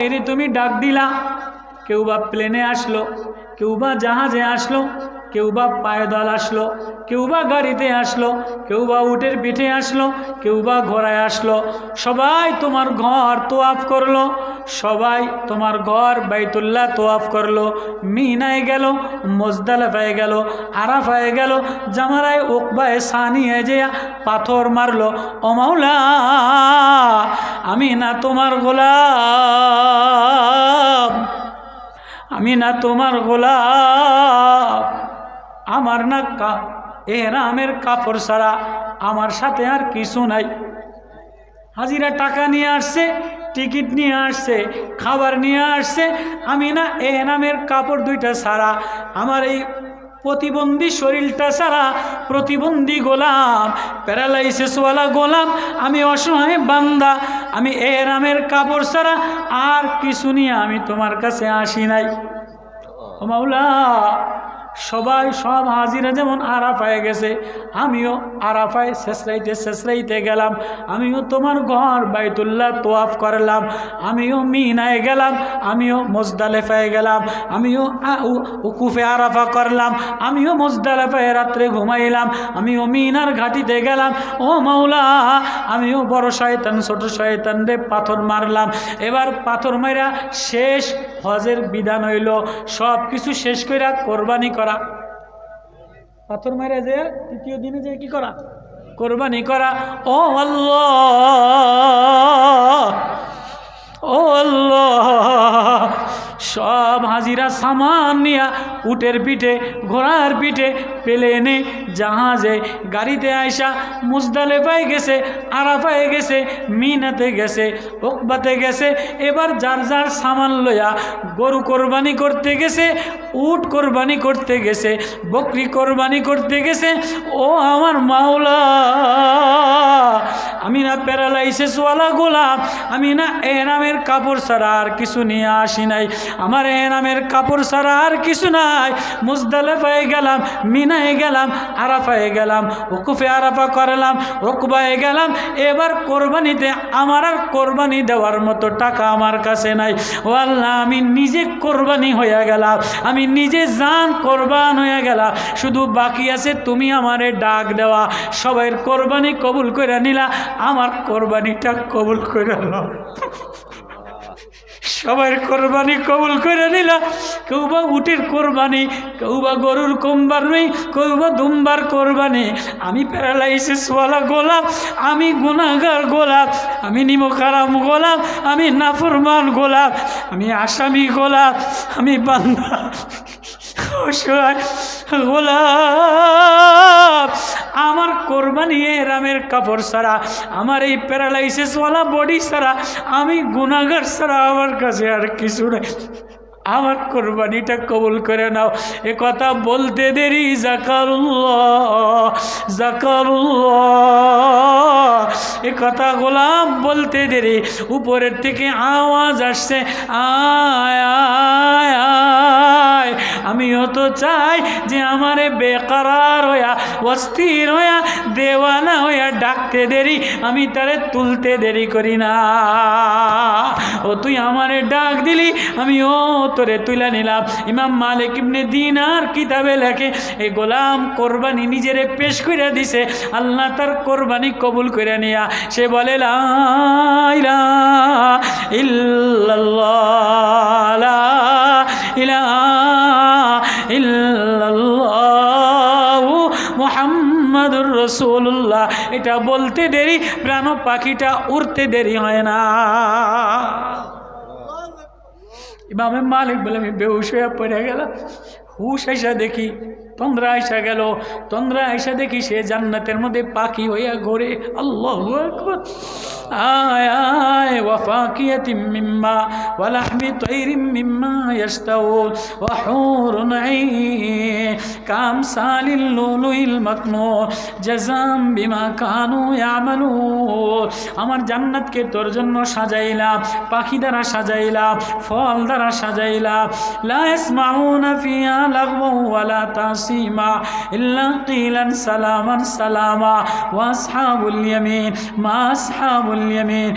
এরে তুমি ডাক দিলা। কেউ বা প্লেনে আসলো, কেউ বা জাহাজে আসলো, কেউ বা পায়দল আসলো। কেউ বা গাড়িতে আসলো কেউ বা উটের পিঠে আসলো কেউ বা ঘোড়ায় আসলো। সবাই তোমার ঘর তোয়াফ করল, সবাই তোমার ঘর বাইতুল্লাহ তোয়াফ করল। মিনায় গেল, মোজদালেফায় গেল, আরাফায় গেল, জামারায় ওকবায় সানিয়ে যে পাথর মারলো। ও মাওলা, আমি না তোমার গোলাম, আমি না তোমার গোলাপ আমার না কা এরামের কাপড় ছাড়া আমার সাথে আর কিছু নাই। হাজিরা টাকা নিয়ে আসছে, টিকিট নিয়ে আসছে, খাবার নিয়ে আসছে। আমি না এনামের কাপড় দুইটা ছাড়া, আমার এই প্রতিবন্ধী শরীরটা ছাড়া প্রতিবন্ধী গোলাম প্যারালাইসিসওয়ালা গোলাম, আমি অসহায় বান্দা, আমি এরামের কাপড় ছাড়া আর কিছু নিয়ে আমি তোমার কাছে আসি নাই। মাওলা সবাই সব হাজিরা যেমন আরাফায় গেছে, আমিও আরাফায় শেষরাইতে শেষরাইতে গেলাম। আমিও তোমার ঘর বাইতুল্লাহ তোয়াফ করলাম। আমিও মিনায় গেলাম, আমিও মোজদালেফায় গেলাম। আমিও উকুফে আরাফা করলাম। আমিও মোজদালেফায় রাত্রে ঘুমাইলাম। আমিও মিনার ঘাটিতে গেলাম। ও মাওলা, আমিও বড় শয়তান, ছোট শয়তান রে পাথর মারলাম। এবার পাথর মারা শেষ হজের বিধান হইল। সব কিছু শেষ কইরা কোরবানি করা। পাথর মারা যে তৃতীয় দিনে যে কি করা? কোরবানি করা। ও আল্লাহ! সামান নিয়া উটের পিঠে, ঘোড়ার পিঠে প্লেনে জাহাজে গাড়িতে আয়সা মুজদালে পাই গেছে, আরাফায় গেছে, মিনাতে গেছে, ওকবাতে গেছে। এবার যার যার সামান লয়া গরু কোরবানি করতে গেছে, উট কোরবানি করতে গেছে, বকরি কোরবানি করতে গেছে, ও আমার মাওলা আমি না প্যারালাইসিসওয়ালা গোলাম, আমি না এনামের কাপড় ছাড়া আর কিছু নিয়ে আসি নাই। আমার এনামের কাপড় ছাড়া আর কিছু নাই। মুজদালেফায় গেলাম, মিনায় গেলাম, আরাফায় গেলাম উকুফে আরাফা করলাম রকবায় গেলাম। এবার কোরবানিতে আমার আর কোরবানি দেওয়ার মতো টাকা আমার কাছে নাই। ও আল্লাহ আমি নিজে কোরবানি হয়ে গেলাম। আমি নিজে জান কোরবান হয়ে গেলাম। শুধু বাকি আছে তুমি আমারে ডাক দেওয়া। সবাইয়ের কোরবানি কবুল করে নিলা। আমার কোরবানিটা কবুল করে সবাই কোরবানি কবুল করে নিলা। কেউ বা উটের কোরবানি কেউ বা গরুর কোরবানি কেউ বা দুম্বার কোরবানি। আমি প্যারালাইসিসওয়ালা গোলাপ, আমি গুণাগার গোলাপ, আমি নিমখারাম গোলাপ, আমি নাফরমান গোলাপ, আমি আসামি গোলাপ, আমি বান্দা, অসহায় গোলাপ। আমার কোরবানি এ রামের কাপড় ছাড়া আমার এই প্যারালাইসিসওয়ালা বডি ছাড়া আমি গুণাগার ছাড়া আমার কাছে আর কিছু নেই। আমার কোরবানিটা কবুল করে নাও। এ কথা বলতে দেরি, জাকারুল্লাহ এ কথা গোলাম বলতে দেরি, উপরের থেকে আওয়াজ আসছে আয় আয় আয়। আমিও তো চাই যে আমারে বেকারার হইয়া, অস্থির হইয়া, দেওয়ানা হইয়া ডাকতে দেরি, আমি তারে তুলতে দেরি করি না। ও তুই আমারে ডাক দিলি, আমি ও তোরে তুলে নিলাম। ইমাম মালিক ইবনে দিনার কিতাবে লেখে এই গোলাম কোরবানি নিজেরে পেশ করে দিছে, আল্লাহ তার কোরবানি কবুল করে নিয়া। সে বলে, লা ইলাহা ইল্লাল্লাহ, লা রাসূলুল্লাহ। এটা বলতে দেরি, প্রাণ পাখিটা উড়তে দেরি হয় না। আমি মালিক বলে, আমি বেহুশ হয়ে পড়ে গেলাম। হুশ এসে দেখি তন্দ্রা আইসা গেল। তন্দ্রা আইসা দেখি সে জান্নাতের মধ্যে পাখি হইয়া ঘোরে। আল্লাহ আয় আয়, ওয়াফাকিয়াতিম মিম্মা ওয়ালাহমি তৈরিম মিম্মা ইয়াশতাউন। ওয়া হুরুন আইন। কামসালিল লুলুইল মাকনুন। জাযাম বিমা কানু ইয়ামালুন। আমার জান্নাতকে তোর জন্য সাজাইলাম। পাখি দ্বারা সাজাইলাম। ফল দ্বারা সাজাইলাম। লা ইয়াসমাউনা ফিহা লাগওয়া ওয়ালা তাসিমা وسيما إلا قيلا سلاما سلاما. وأصحاب اليمين ما أصحاب اليمين.